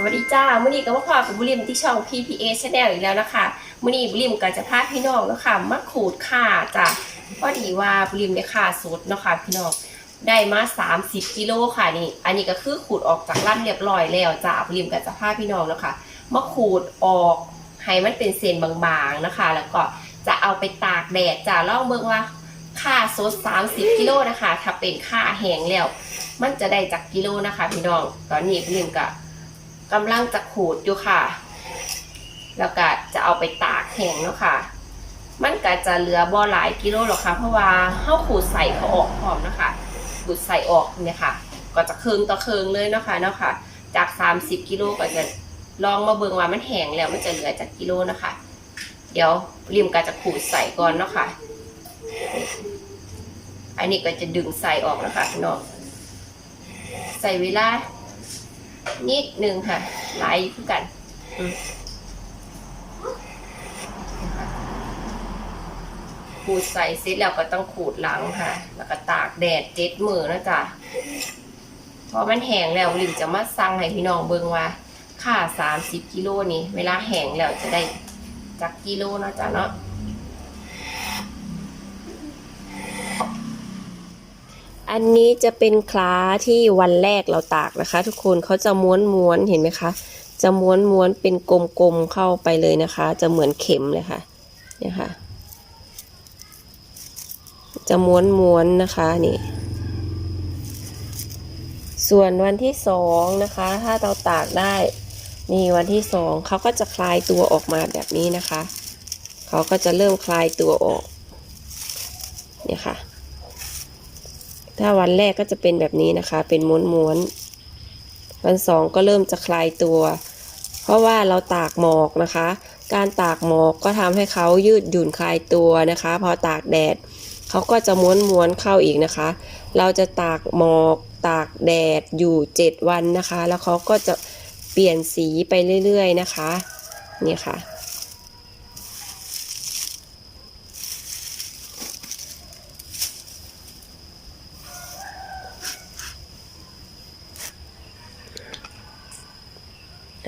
สวัสดีจ้ามื่อนี้ก็มาพอกับบุริมที่ช่อง PPA Channel อีกแล้วนะคะมื่อนี้บุริมก็จะพาพี่น้องนะคะมาขูดข่าจ้ะพอดีว่าบุริมได้ข่าสดนะคะพี่น้องได้มา30กิโลค่ะนี่อันนี้ก็คือขูดออกจากร่างเรียบร้อยแล้วจ้ะบุริมก็จะพาพี่น้องนะคะมาขูดออกให้มันเป็นเส้นบางๆนะคะ แล้วก็จะเอาไปตากแดดจ้ะลองเบิ่งว่าข่าสด30กิโลนะคะ ถ้าเป็นข่าแห้งแล้ว มันจะได้จากกิโลนะคะ พี่น้องตอนนี้บุริมก็ กำลังจะขูดอยู่ค่ะ แล้วก็จะเอาไปตากแห้งเนาะค่ะ มันก็จะเหลือบ่หลายกิโลหรอกค่ะ เพราะว่าเฮาขูดใส่เขาออกพร้อมนะคะขูดใส่ออกเนี่ยค่ะ ก็จะเคืองต่อเคืองเลยเนาะค่ะเนาะค่ะ จาก 30กิโลก็จะลองมาเบิ่งว่ามันแห้งแล้วมันจะเหลือจากกิโลนะคะ เดี๋ยวริมก็จะขูดใส่ก่อนเนาะค่ะ อันนี้ก็จะดึงใส่ออกนะคะพี่น้องใส่เวลา นิดหนึ่งค่ะไหลคือกันอืมขูดใส่เสร็จแล้วก็ต้องขูดหลังค่ะ แล้วก็ตากแดดเจ็ดมือนะจ๊ะพอมันแห้งแล้วลิมจะมาสั่งให้พี่น้องเบิ่งว่า ค่าสามสิบกิโลนี้ เวลาแห้งแล้วจะได้จักกิโลนะจ๊ะเนาะ อันนี้จะเป็นคล้าที่วันแรกเราตากนะคะ ทุกคนเขาจะม้วนม้วนเห็นไหมคะ จะม้วนม้วนเป็นกลมๆเข้าไปเลยนะคะ จะเหมือนเข็มเลยค่ะเนี่ยค่ะ จะม้วนม้วนนะคะนี่ ส่วนวันที่สองนะคะ ถ้าเราตากได้นี่วันที่สองเขาก็จะคลายตัวออกมาแบบนี้นะคะ เขาก็จะเริ่มคลายตัวออก เนี่ยค่ะ ถ้าวันแรกก็จะเป็นแบบนี้นะคะ เป็นม้วนๆ วันสองก็เริ่มจะคลายตัว เพราะว่าเราตากหมอกนะคะ การตากหมอกก็ทำให้เขายืดหยุ่นคลายตัวนะคะ พอตากแดดเขาก็จะม้วนๆเข้าอีกนะคะ เราจะตากหมอกตากแดดอยู่ 7 วันนะคะ แล้วเขาก็จะเปลี่ยนสีไปเรื่อยๆนะคะ นี่ค่ะ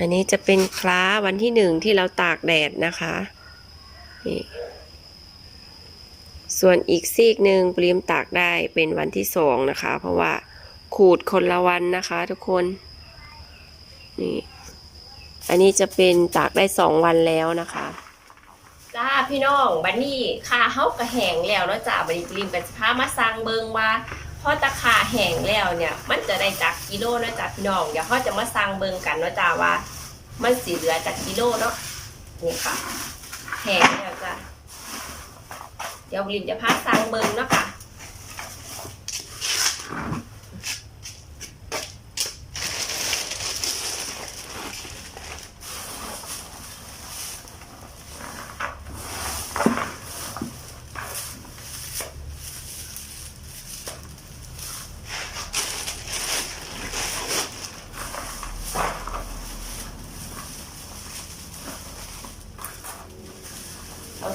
อันนี้จะเป็นคล้าวันที่หนึ่งที่เราตากแดดนะคะนี่ส่วนอีกซีกหนึ่งปริมตากได้เป็นวันที่สองนะคะ เพราะว่าขูดคนละวันนะคะ ทุกคนนี่อันนี้จะเป็นตากได้สองวันแล้วนะคะจ้าพี่น้องบันนี้ค่าเฮากระแหงแล้วเนาะจ้าบันนี้ปริมกันสิพามาสั่งเบิงว่า พอตะขาแห้งแล้วเนี่ย มันจะได้จากกิโลเนะจากพี่น้องเดี๋ยวเขาจะมาสั่งเบิงกันเนาะจ้าว่า มันสีเหลือจากกิโลเนาะนี่ค่ะแห้งแล้วจ้ะเดี๋ยวลินจะพาสั่งเบิงเนาะค่ะ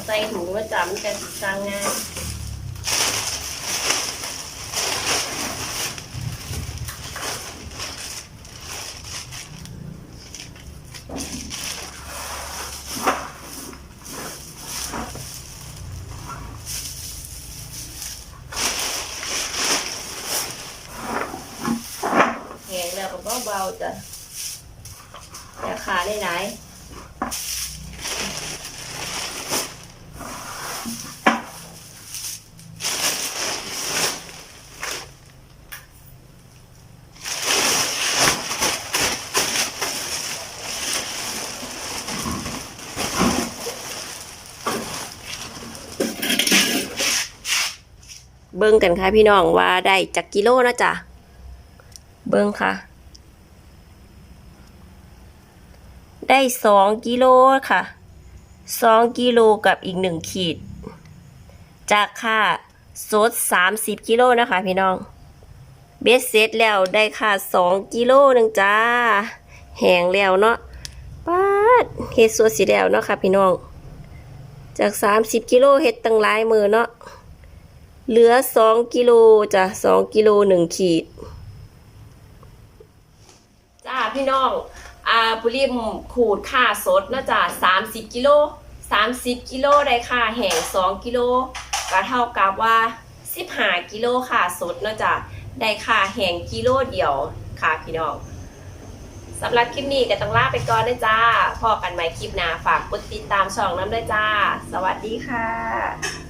ใส่ถุงแล้วจ้ะมันจะสั่งง่ายแหงแล้วก็เบาๆจ้ะแต่ขาได้ไหล เบิ้งกันค่ะพี่น้องว่าได้จากกิโลนะจ๊ะ เบิ้งค่ะ ได้สองกิโลค่ะสองกิโลกับอีกหนึ่งขีด จากค่าสดสามสิบกิโลนะคะพี่น้อง เบสเซ็ตแล้วได้ค่าสองกิโลหนึ่งจ้า แหงแล้วเนาะป้าดเฮ็ดสดสีแล้วเนาะค่ะพี่น้อง จากสามสิบกิโลเฮ็ดตั้งหลายมือเนาะ เหลือสองกิโลจ้ะสองกิโลหนึ่งขีด จ้าพี่น้องอ่าบุริมขูดค่าสดนาะจ้ะ30กิโล30กิโลได้ค่าแห้ง2กิโลก็เท่ากับว่า15กิโลค่าสดนาะจ้ะได้ค่าแห้งกิโลเดียวค่ะพี่น้องสำหรับคลิปนี้ก็ต้องลาไปก่อนนะจ้าพอกันใหม่คลิปหน้าฝากกดติดตามช่องน้ำด้วยจ้า สวัสดีค่ะ